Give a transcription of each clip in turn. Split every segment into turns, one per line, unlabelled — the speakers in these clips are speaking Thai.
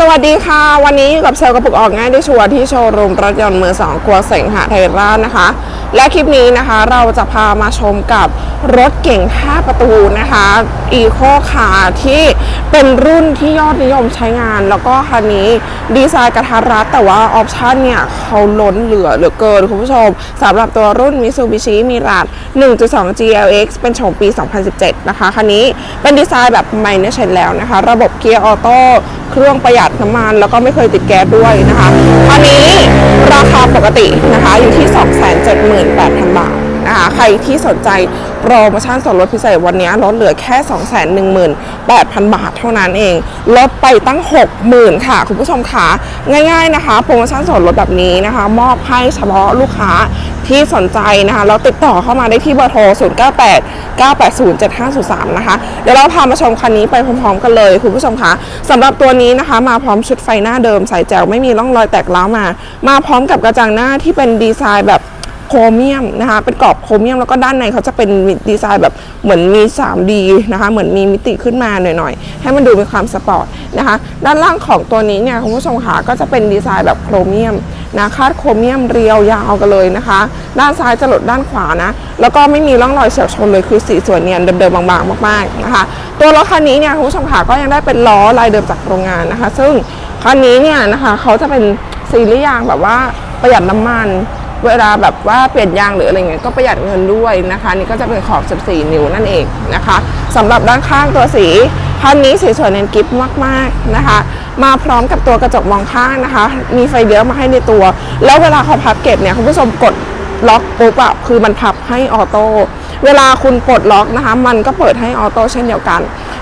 สวัสดีค่ะ วันนี้อยู่กับเซลล์กระปุกออกง่ายได้ชัวร์ที่โชว์รูมรถยนต์มือสองครัวเสงหะไทยราชนะคะ และคลิปนี้นะคะเราจะพามาชมกับรถเก่ง 5 ประตูนะคะอีโคคาที่เป็นรุ่นที่ยอดนิยมใช้งาน แล้วก็คันนี้ดีไซน์กระทัดรัดแต่ว่าออปชันเนี่ยเขาล้นเหลือเหลือเกินคุณผู้ชมสำหรับตัวรุ่น Mitsubishi Mirage 1.2 GLX เป็นโฉมปี 2017 นะคะคันนี้เป็นดีไซน์แบบไม่เนเชนแล้วนะคะ ระบบเกียร์ออโต้เครื่องประหยัดน้ำมัน แล้วก็ไม่เคยติดแก๊สด้วยนะคะ อันนี้ราคาปกตินะคะอยู่ที่ 278,000บาทนะคะ ใครที่สนใจโปรโมชั่นส่วนลดพิเศษวันนี้ลดเหลือแค่ 218,000 บาทเท่านั้นเอง ลดไปตั้ง 60,000 ค่ะ คุณผู้ชมคะง่ายๆนะคะ โปรโมชั่นส่วนลดแบบนี้นะคะ มอบให้เฉพาะลูกค้าที่สนใจนะคะ แล้วติดต่อเข้ามาได้ที่เบอร์โทร 098 980 7503 นะคะ เดี๋ยวเราพามาชมคันนี้ไปพร้อมๆกันเลยคุณผู้ชมคะสำหรับตัวนี้นะคะ มาพร้อมชุดไฟหน้าเดิมใส่แจวไม่มีร่องรอยแตกร้าวมา มาพร้อมกับกระจังหน้าที่เป็นดีไซน์แบบ โครเมียมนะคะเป็นกรอบโครเมียมแล้วก็ด้านในเขาจะเป็นดีไซน์แบบเหมือนมี 3D นะคะเหมือนมีมิติขึ้นมาหน่อยๆ ให้มันดูมีความสปอร์ตนะคะด้านล่างของตัวนี้เนี่ยคุณผู้ชมค่ะก็จะเป็นดีไซน์แบบโครเมียมนะคาดโครเมียมเรียวยาวกันเลยนะคะ ด้านซ้ายจะหลดด้านขวานะแล้วก็ไม่มีร่องรอยเฉียวชนเลยคือสีสวยเนียนเดิมๆบางๆมากๆนะคะตัวรถคันนี้เนี่ยคุณผู้ชมค่ะก็ยังได้เป็นล้อลายเดิมจากโรงงานนะคะ ซึ่งคันนี้เนี่ยนะคะเขาจะเป็นซีรีส์ยางแบบว่าประหยัดน้ำมัน เวลาแบบว่าเปลี่ยนยางหรืออะไรเงี้ยก็ประหยัดเงินด้วยนะคะ นี่ก็จะเป็นขอบ 14 นิ้วนั่นเองนะคะสำหรับด้านข้างตัวสีคันนี้สีสวยเน้นกิฟมากๆนะคะ มาพร้อมกับตัวกระจกมองข้างนะคะ มีไฟเลี้ยวมาให้ในตัว แล้วเวลาเขาพับเก็บเนี่ยคุณผู้ชมกดล็อกปุ๊บอะคือมันพับให้ออโต้เวลาคุณปลดล็อกนะคะ มันก็เปิดให้ออโต้เช่นเดียวกัน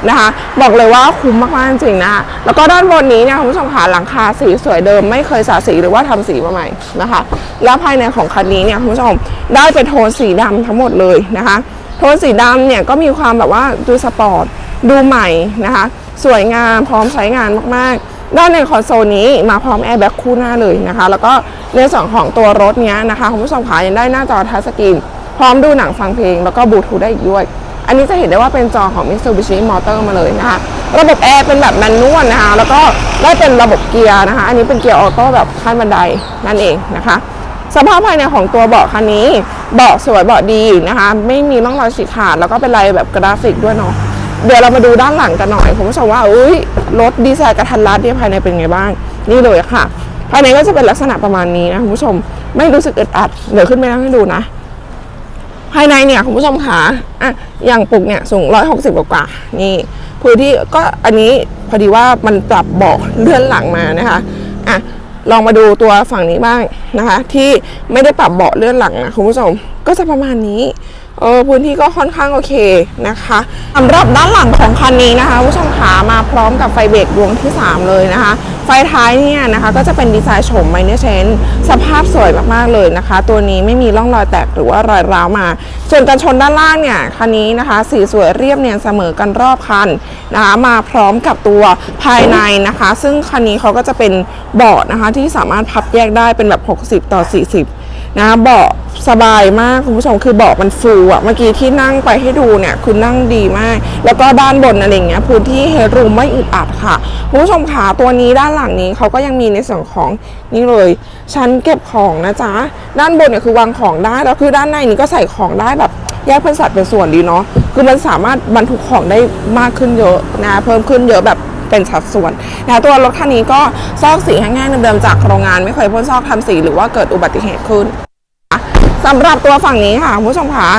นะคะ บอกเลยว่าคุ้มมากๆจริงนะคะแล้วก็ด้านบนนี้เนี่ยคุณผู้ชมค่ะหลังคาสีสวยเดิมไม่เคยสาสีหรือว่าทำสีมาใหม่นะคะ แล้วภายในของคันนี้เนี่ยคุณผู้ชมได้เป็นโทนสีดำทั้งหมดเลยนะคะ โทนสีดำเนี่ยก็มีความแบบว่าดูสปอร์ตดูใหม่นะคะ สวยงามพร้อมใช้งานมากๆ ด้านในคอนโซลนี้มาพร้อมแอร์แบ็กคู่หน้าเลยนะคะ แล้วก็ในส่วนของตัวรถเนี้ยนะคะคุณผู้ชมขายังได้หน้าจอทัชสกรีนพร้อมดูหนังฟังเพลง แล้วก็บลูทูธได้อีกด้วย อันนี้จะเห็นได้ว่าเป็นจอของ Mitsubishi Motor มาเลยนะคะ ระบบแอร์เป็นแบบแมนนวลนะคะ แล้วก็ได้เป็นระบบเกียร์นะคะ อันนี้เป็นเกียร์ออโต้แบบขั้นบันไดนั่นเองนะคะ สภาพภายในของตัวเบาะคันนี้ เบาะสวยเบาะดีนะคะ ไม่มีร่องรอยฉีกขาด แล้วก็เป็นลายแบบกราฟิกด้วยเนาะ เดี๋ยวเรามาดูด้านหลังกันหน่อยคุณผู้ชมว่าอุ้ยรถดีไซน์กระทันรัดเนี่ยภายในเป็นไงบ้าง นี่เลยค่ะ ภายในก็จะเป็นลักษณะประมาณนี้นะคุณผู้ชม ไม่รู้สึกอึดอัด เดี๋ยวขึ้นไปนั่งให้ดูนะ ภายในเนี่ยคุณผู้ชมขาอะอย่างปลุกเนี่ยสูง 160 กว่านี่พื้นที่ก็อันนี้พอดีว่ามันปรับเบาะเลื่อนหลังมานะคะอะลองมาดูตัวฝั่งนี้บ้างนะคะ ที่ไม่ได้ปรับเบาะเลื่อนหลังนะคุณผู้ชมก็จะประมาณนี้ เออพื้นที่ก็ค่อนข้างโอเคนะคะสำหรับด้านหลังของคันนี้นะคะผู้ชมขามาพร้อมกับไฟเบรกดวงที่ 3 เลยนะคะ ไฟท้ายเนี่ยนะคะก็จะเป็นดีไซน์โฉมไมเนอร์เชนสภาพสวยมากๆเลยนะคะ ตัวนี้ไม่มีร่องรอยแตกหรือว่ารอยร้าวมา ส่วนกันชนด้านล่างเนี่ยคันนี้นะคะ สีสวยเรียบเนียนเสมอกันรอบคันนะคะ มาพร้อมกับตัวภายในนะคะ ซึ่งคันนี้เขาก็จะเป็นเบาะนะคะที่สามารถพับแยกได้เป็นแบบ 60 ต่อ 40 นะเบาะ สบายมากคุณผู้ชมคือเบาะมันฟูอะเมื่อกี้ที่นั่งไปให้ดูเนี่ยคือนั่งดีมาก แล้วก็ด้านบนอะไรเงี้ยพื้นที่เฮรูมไม่อึดอัดค่ะคุณผู้ชมขาตัวนี้ด้านหลังนี้เขาก็ยังมีในส่วนของนี่เลยชั้นเก็บของนะจ๊ะด้านบนเนี่ยคือวางของได้แล้วคือด้านในนี้ก็ใส่ของได้แบบแยกเป็นสัดเป็นส่วนดีเนาะคือมันสามารถบรรทุกของได้มากขึ้นเยอะนะเพิ่มขึ้นเยอะแบบเป็นสัดส่วนนะตัวรถคันนี้ก็ซอกสีแห้งๆเดิมๆจากโรงงานไม่เคยพ่นซอกทำสีหรือว่าเกิดอุบัติเหตุขึ้น สำหรับตัวฝั่งนี้ค่ะคุณผู้ชมคะ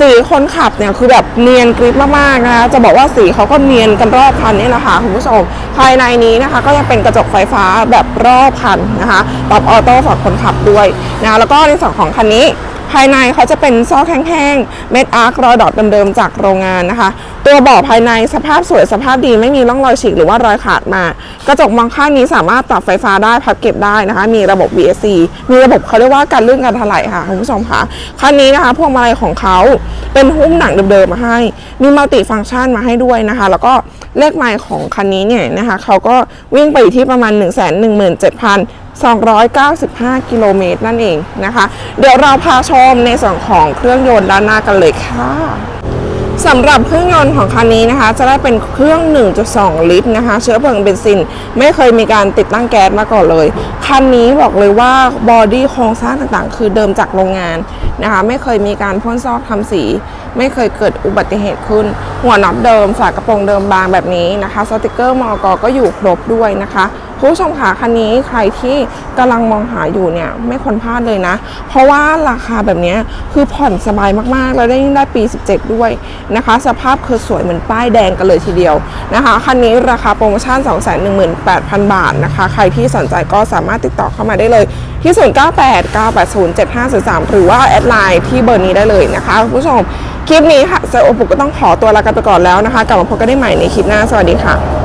สีคนขับเนี่ยคือแบบเนียนกริบมากๆนะคะจะบอกว่าสีเขาก็เนียนกันรอบคันนี่แหละค่ะคุณผู้ชมภายในนี้นะคะ ก็ยังเป็นกระจกไฟฟ้าแบบรอบคันนะคะปรับออโต้ฝั่งคนขับด้วยนะแล้วก็ในส่วนของคันนี้ ภายในเขาจะเป็นซอกแห้งๆ เม็ดอาร์ครอยดอทเดิมๆ จากโรงงานนะคะ ตัวเบาะภายในสภาพสวยสภาพดีไม่มีร่องรอยฉีกหรือว่ารอยขาดมา กระจกมองข้างนี้สามารถปรับไฟฟ้าได้พับเก็บได้นะคะ มีระบบ VSC มีระบบเขาเรียกว่าการลื่นการถลายค่ะคุณผู้ชมค่ะคันนี้นะคะพวงมาลัยของเขาเป็นหุ้มหนังเดิมๆมาให้ มีมัลติฟังก์ชันมาให้ด้วยนะคะ แล้วก็เลขไมล์ของคันนี้เนี่ยนะคะเขาก็วิ่งไปที่ประมาณ 1 1 7 0 0 295 กิโลเมตรนั่นเองนะคะ เดี๋ยวเราพาชมในส่วนของเครื่องยนต์ด้านหน้ากันเลยค่ะสำหรับเครื่องยนต์ของคันนี้นะคะ จะได้เป็นเครื่อง 1.2 ลิตรนะคะ เชื้อเพลิงเบนซิน ไม่เคยมีการติดตั้งแก๊สมาก่อนเลย คันนี้บอกเลยว่าบอดี้โครงสร้างต่างๆ คือเดิมจากโรงงานนะคะ ไม่เคยมีการพ่นซอกทำสี ไม่เคยเกิดอุบัติเหตุขึ้น หัวน็อตเดิมฝากระโปรงเดิมบางแบบนี้นะคะ สติกเกอร์มอกก็อยู่ครบด้วยนะคะ ผู้ชมค่ะคันนี้ใครที่กำลังมองหาอยู่เนี่ยไม่ควรพลาดเลยนะ เพราะว่าราคาแบบนี้คือผ่อนสบายมากๆ แล้วได้ยิ่งได้ปี 17 ด้วยนะคะ สภาพคือสวยเหมือนป้ายแดงกันเลยทีเดียวนะคะคันนี้ราคาโปรโมชั่น 218,000 บาทนะคะ ใครที่สนใจก็สามารถติดต่อเข้ามาได้เลยที่ 0989807503 หรือว่าแอดไลน์ที่เบอร์นี้ได้เลยนะคะคุณผู้ชม คลิปนี้ค่ะเซลล์โอปุกก็ต้องขอตัวลากันไปก่อนแล้วนะคะ กลับมาพบกันได้ใหม่ในคลิปหน้า สวัสดีค่ะ